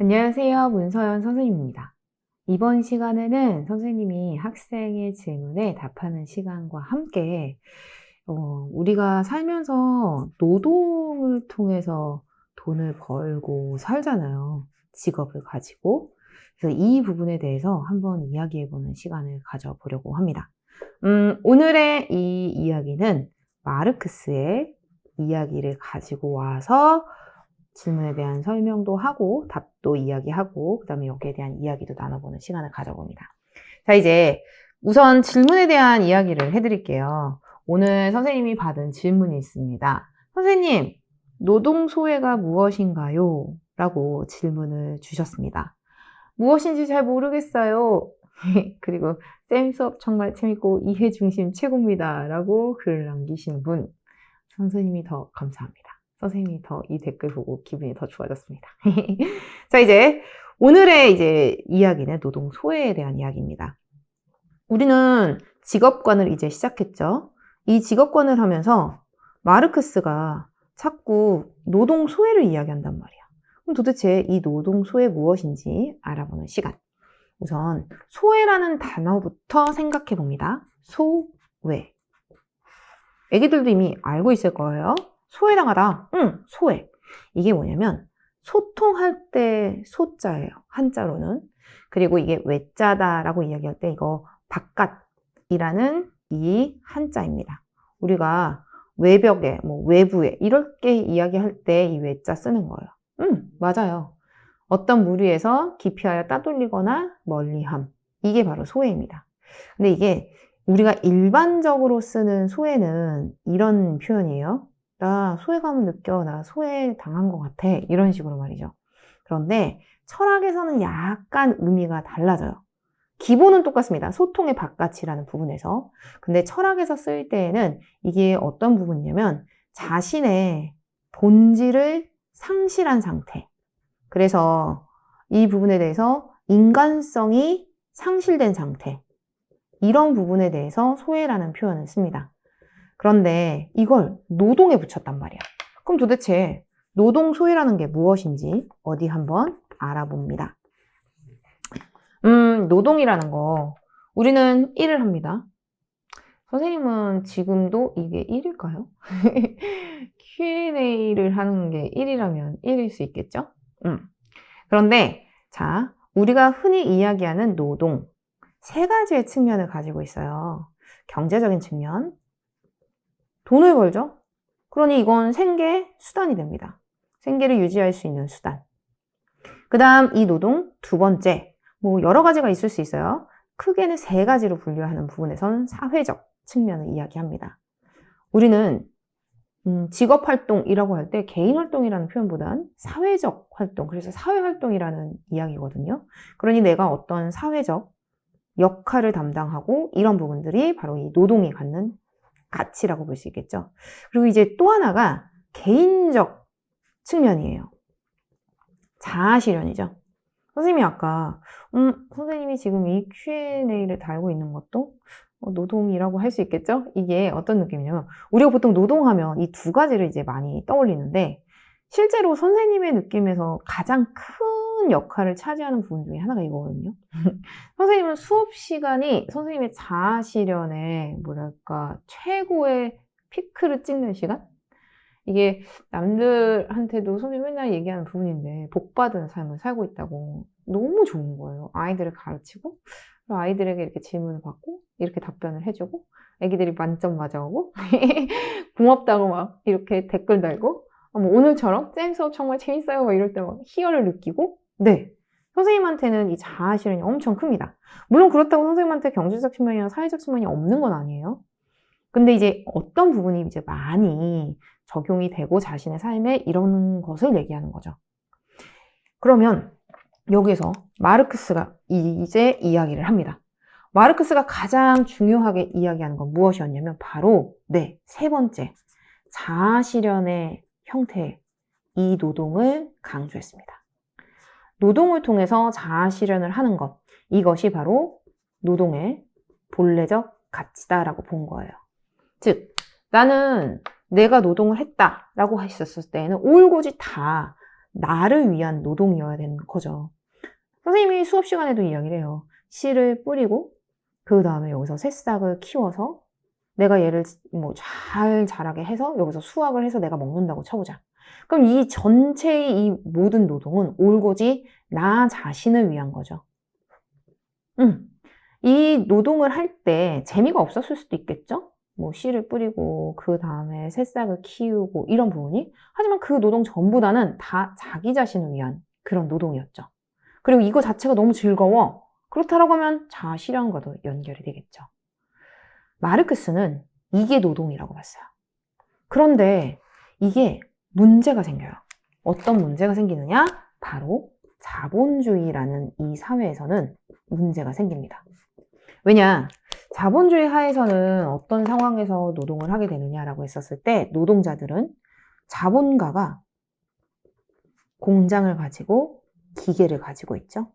안녕하세요. 문서연 선생님입니다. 이번 시간에는 선생님이 학생의 질문에 답하는 시간과 함께 어, 우리가 살면서 노동을 통해서 돈을 벌고 살잖아요. 직업을 가지고. 그래서 이 부분에 대해서 한번 이야기해보는 시간을 가져보려고 합니다. 음, 오늘의 이 이야기는 마르크스의 이야기를 가지고 와서 질문에 대한 설명도 하고 답도 이야기하고 그 다음에 여기에 대한 이야기도 나눠보는 시간을 가져봅니다. 자 이제 우선 질문에 대한 이야기를 해드릴게요. 오늘 선생님이 받은 질문이 있습니다. 선생님, 노동 소외가 무엇인가요? 라고 질문을 주셨습니다. 무엇인지 잘 모르겠어요. 그리고 쌤 수업 정말 재밌고 이해 중심 최고입니다. 라고 글을 남기신 분, 선생님이 더 감사합니다. 선생님이 더 이 댓글 보고 기분이 더 좋아졌습니다. 자, 이제 오늘의 이제 이야기는 노동 소외에 대한 이야기입니다. 우리는 직업관을 이제 시작했죠. 이 직업관을 하면서 마르크스가 자꾸 노동 소외를 이야기한단 말이야. 그럼 도대체 이 노동 소외 무엇인지 알아보는 시간. 우선 소외라는 단어부터 생각해 봅니다. 소외. 애기들도 이미 알고 있을 거예요. 소외당하다. 응, 소외. 이게 뭐냐면 소통할 때 소자예요. 한자로는. 그리고 이게 외자다라고 이야기할 때 이거 바깥이라는 이 한자입니다. 우리가 외벽에, 뭐 외부에 이렇게 이야기할 때 이 외자 쓰는 거예요. 응, 맞아요. 어떤 무리에서 기피하여 따돌리거나 멀리함. 이게 바로 소외입니다. 근데 이게 우리가 일반적으로 쓰는 소외는 이런 표현이에요. 나 소외감을 느껴. 나 소외 당한 것 같아. 이런 식으로 말이죠. 그런데 철학에서는 약간 의미가 달라져요. 기본은 똑같습니다. 소통의 바깥이라는 부분에서. 근데 철학에서 쓸 때에는 이게 어떤 부분이냐면 자신의 본질을 상실한 상태. 그래서 이 부분에 대해서 인간성이 상실된 상태. 이런 부분에 대해서 소외라는 표현을 씁니다. 그런데 이걸 노동에 붙였단 말이야. 그럼 도대체 노동 소외라는 게 무엇인지 어디 한번 알아봅니다. 음, 노동이라는 거 우리는 일을 합니다. 선생님은 지금도 이게 일일까요? Q&A를 하는 게 일이라면 일일 수 있겠죠? 음. 그런데 자, 우리가 흔히 이야기하는 노동 세 가지의 측면을 가지고 있어요. 경제적인 측면, 돈을 벌죠. 그러니 이건 생계 수단이 됩니다. 생계를 유지할 수 있는 수단. 그 다음 이 노동 두 번째 뭐 여러 가지가 있을 수 있어요. 크게는 세 가지로 분류하는 부분에서는 사회적 측면을 이야기합니다. 우리는 음, 직업 활동이라고 할 때 개인 활동이라는 표현보단 사회적 활동, 그래서 사회 활동이라는 이야기거든요. 그러니 내가 어떤 사회적 역할을 담당하고 이런 부분들이 바로 이 노동이 갖는 가치라고 볼 수 있겠죠. 그리고 이제 또 하나가 개인적 측면이에요. 자아실현이죠. 선생님이 아까 음, 선생님이 지금 이 Q&A를 달고 있는 것도 어, 노동이라고 할 수 있겠죠? 이게 어떤 느낌이냐면 우리가 보통 노동하면 이 두 가지를 이제 많이 떠올리는데 실제로 선생님의 느낌에서 가장 큰 역할을 차지하는 부분 중에 하나가 이거거든요. 선생님은 수업 시간이 선생님의 자아 실현의 뭐랄까 최고의 피크를 찍는 시간? 이게 남들한테도 선생님 맨날 얘기하는 부분인데 복 받은 삶을 살고 있다고 너무 좋은 거예요. 아이들을 가르치고 아이들에게 이렇게 질문을 받고 이렇게 답변을 해주고 애기들이 만점 맞아오고 고맙다고 막 이렇게 댓글 달고 뭐 오늘처럼 쌤 수업 정말 재밌어요 막 이럴 때 막 희열을 느끼고 네 선생님한테는 이 자아 실현이 엄청 큽니다. 물론 그렇다고 선생님한테 경제적 측면이나 사회적 측면이 없는 건 아니에요. 근데 이제 어떤 부분이 이제 많이 적용이 되고 자신의 삶에 이런 것을 얘기하는 거죠. 그러면 여기에서 마르크스가 이제 이야기를 합니다. 마르크스가 가장 중요하게 이야기하는 건 무엇이었냐면 바로 네, 세 번째 자아 실현의 형태 이 노동을 강조했습니다. 노동을 통해서 자아 실현을 하는 것 이것이 바로 노동의 본래적 가치다라고 본 거예요. 즉 나는 내가 노동을 했다라고 하셨을 때에는 올고지 다 나를 위한 노동이어야 되는 거죠. 선생님이 수업 시간에도 이야기를 해요. 씨를 뿌리고 그 다음에 여기서 새싹을 키워서 내가 얘를 뭐 잘 자라게 해서 여기서 수확을 해서 내가 먹는다고 쳐보자. 그럼 이 전체의 이 모든 노동은 올고지 나 자신을 위한 거죠. 음. 이 노동을 할 때 재미가 없었을 수도 있겠죠? 뭐 씨를 뿌리고 그 다음에 새싹을 키우고 이런 부분이 하지만 그 노동 전부 다는 다 자기 자신을 위한 그런 노동이었죠. 그리고 이거 자체가 너무 즐거워. 그렇다라고 하면 자아 실현과도 연결이 되겠죠. 마르크스는 이게 노동이라고 봤어요. 그런데 이게 문제가 생겨요. 어떤 문제가 생기느냐? 바로 자본주의라는 이 사회에서는 문제가 생깁니다. 왜냐? 자본주의 하에서는 어떤 상황에서 노동을 하게 되느냐라고 했었을 때 노동자들은 자본가가 공장을 가지고 기계를 가지고 있죠.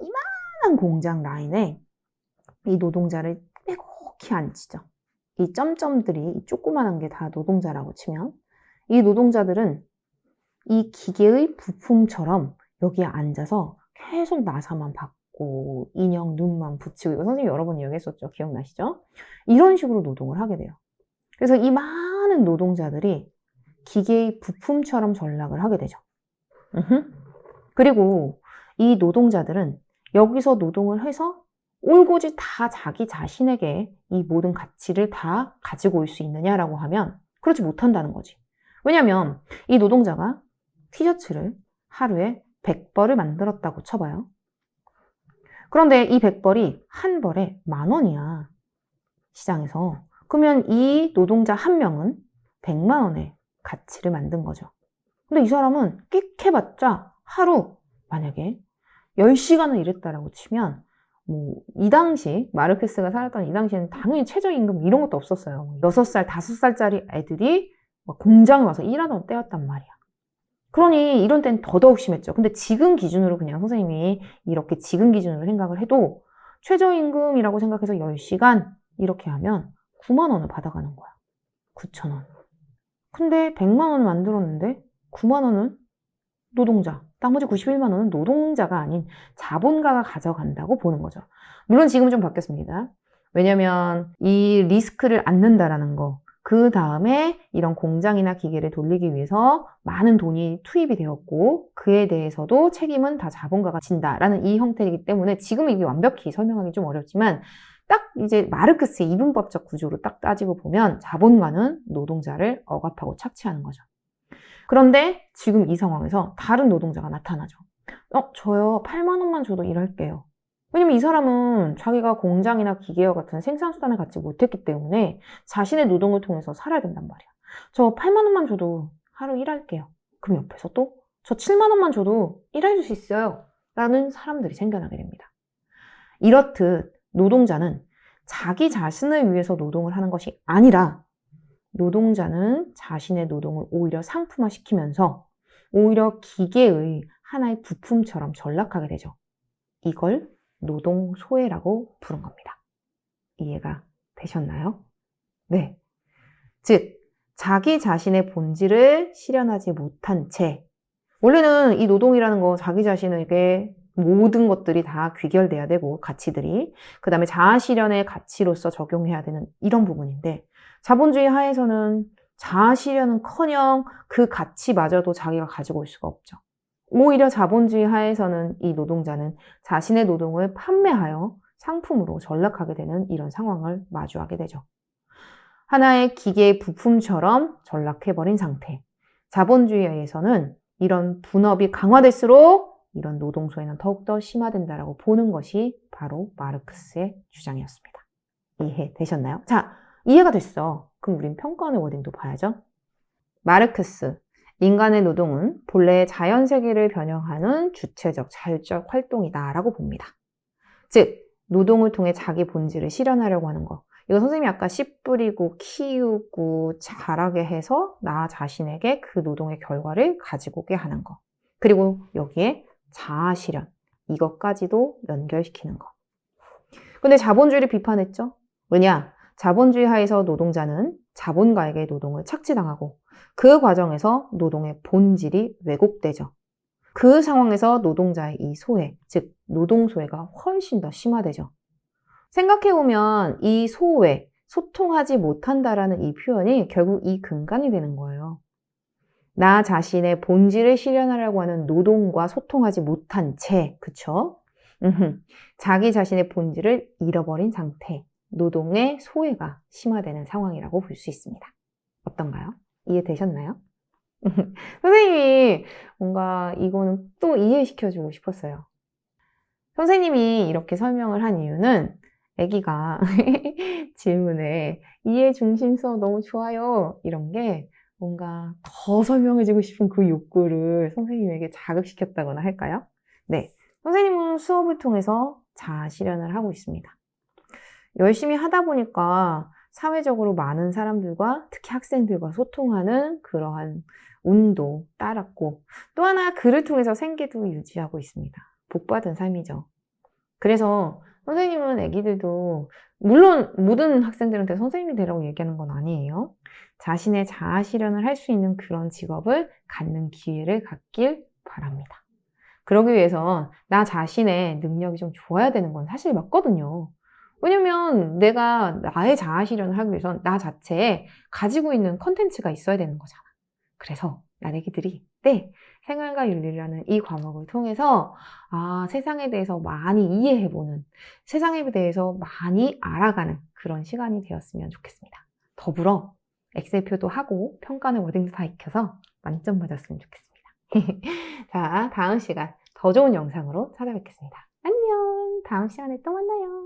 이만한 공장 라인에 이 노동자를 빼곡히 앉히죠. 이 점점들이 이 조그만한 게 다 노동자라고 치면 이 노동자들은 이 기계의 부품처럼 여기에 앉아서 계속 나사만 받고 인형 눈만 붙이고 이거 선생님 여러 번 이야기했었죠. 기억나시죠? 이런 식으로 노동을 하게 돼요. 그래서 이 많은 노동자들이 기계의 부품처럼 전락을 하게 되죠. 그리고 이 노동자들은 여기서 노동을 해서 올고지 다 자기 자신에게 이 모든 가치를 다 가지고 올 수 있느냐라고 하면 그렇지 못한다는 거지. 왜냐면 이 노동자가 티셔츠를 하루에 100벌을 만들었다고 쳐봐요. 그런데 이 100벌이 한 벌에 만 원이야. 시장에서. 그러면 이 노동자 한 명은 100만 원의 가치를 만든 거죠. 근데 이 사람은 끽 해봤자 하루 만약에 10시간을 일했다라고 치면 뭐, 이 당시, 마르크스가 살았던 이 당시에는 당연히 최저임금 이런 것도 없었어요. 6살, 5살짜리 애들이 공장에 와서 일하던 때였단 말이야. 그러니 이런 때는 더더욱 심했죠. 근데 지금 기준으로 그냥 선생님이 이렇게 지금 기준으로 생각을 해도 최저임금이라고 생각해서 10시간 이렇게 하면 9만 원을 받아가는 거야. 9천 원. 근데 100만 원을 만들었는데 9만 원은 노동자, 나머지 91만 원은 노동자가 아닌 자본가가 가져간다고 보는 거죠. 물론 지금은 좀 바뀌었습니다. 왜냐면 이 리스크를 안는다라는 거, 그 다음에 이런 공장이나 기계를 돌리기 위해서 많은 돈이 투입이 되었고 그에 대해서도 책임은 다 자본가가 진다라는 이 형태이기 때문에 지금 이게 완벽히 설명하기 좀 어렵지만 딱 이제 마르크스의 이분법적 구조로 딱 따지고 보면 자본가는 노동자를 억압하고 착취하는 거죠. 그런데 지금 이 상황에서 다른 노동자가 나타나죠. 어, 저요. 8만 원만 줘도 일할게요. 왜냐면 이 사람은 자기가 공장이나 기계와 같은 생산수단을 갖지 못했기 때문에 자신의 노동을 통해서 살아야 된단 말이야. 저 8만 원만 줘도 하루 일할게요. 그럼 옆에서 또 저 7만 원만 줘도 일할 수 있어요. 라는 사람들이 생겨나게 됩니다. 이렇듯 노동자는 자기 자신을 위해서 노동을 하는 것이 아니라 노동자는 자신의 노동을 오히려 상품화시키면서 오히려 기계의 하나의 부품처럼 전락하게 되죠. 이걸 노동 소외라고 부른 겁니다. 이해가 되셨나요? 네. 즉, 자기 자신의 본질을 실현하지 못한 채, 원래는 이 노동이라는 거 자기 자신에게 모든 것들이 다 귀결돼야 되고, 가치들이, 그 다음에 자아 실현의 가치로서 적용해야 되는 이런 부분인데, 자본주의 하에서는 자아 실현은 커녕 그 가치마저도 자기가 가지고 올 수가 없죠. 오히려 자본주의 하에서는 이 노동자는 자신의 노동을 판매하여 상품으로 전락하게 되는 이런 상황을 마주하게 되죠. 하나의 기계 부품처럼 전락해버린 상태. 자본주의에서는 이런 분업이 강화될수록 이런 노동 소외는 더욱더 심화된다라고 보는 것이 바로 마르크스의 주장이었습니다. 이해되셨나요? 자, 이해가 됐어. 그럼 우린 평가원의 워딩도 봐야죠. 마르크스. 인간의 노동은 본래 자연 세계를 변형하는 주체적, 자율적 활동이다라고 봅니다. 즉, 노동을 통해 자기 본질을 실현하려고 하는 거. 이거 선생님이 아까 씨 뿌리고 키우고 자라게 해서 나 자신에게 그 노동의 결과를 가지고 오게 하는 거. 그리고 여기에 자아 실현. 이것까지도 연결시키는 거. 근데 자본주의를 비판했죠? 왜냐? 자본주의 하에서 노동자는 자본가에게 노동을 착취당하고 그 과정에서 노동의 본질이 왜곡되죠. 그 상황에서 노동자의 이 소외, 즉 노동 소외가 훨씬 더 심화되죠. 생각해보면 이 소외, 소통하지 못한다라는 이 표현이 결국 이 근간이 되는 거예요. 나 자신의 본질을 실현하려고 하는 노동과 소통하지 못한 채, 그쵸? 자기 자신의 본질을 잃어버린 상태, 노동의 소외가 심화되는 상황이라고 볼 수 있습니다. 어떤가요? 이해되셨나요? 선생님이 뭔가 이거는 또 이해시켜주고 싶었어요. 선생님이 이렇게 설명을 한 이유는 아기가 질문에 이해 중심 수업 너무 좋아요. 이런 게 뭔가 더 설명해주고 싶은 그 욕구를 선생님에게 자극시켰다거나 할까요? 네. 선생님은 수업을 통해서 자아 실현을 하고 있습니다. 열심히 하다 보니까 사회적으로 많은 사람들과 특히 학생들과 소통하는 그러한 운도 따랐고 또 하나 글을 통해서 생계도 유지하고 있습니다. 복받은 삶이죠. 그래서 선생님은 애기들도 물론 모든 학생들한테 선생님이 되라고 얘기하는 건 아니에요. 자신의 자아 실현을 할 수 있는 그런 직업을 갖는 기회를 갖길 바랍니다. 그러기 위해선 나 자신의 능력이 좀 좋아야 되는 건 사실 맞거든요. 왜냐면 내가 나의 자아 실현을 하기 위해선 나 자체에 가지고 있는 컨텐츠가 있어야 되는 거잖아. 그래서 나래기들이 네, 생활과 윤리라는 이 과목을 통해서 아, 세상에 대해서 많이 이해해보는, 세상에 대해서 많이 알아가는 그런 시간이 되었으면 좋겠습니다. 더불어 엑셀표도 하고 평가는 워딩도 다 익혀서 만점 맞았으면 좋겠습니다. 자, 다음 시간 더 좋은 영상으로 찾아뵙겠습니다. 안녕! 다음 시간에 또 만나요.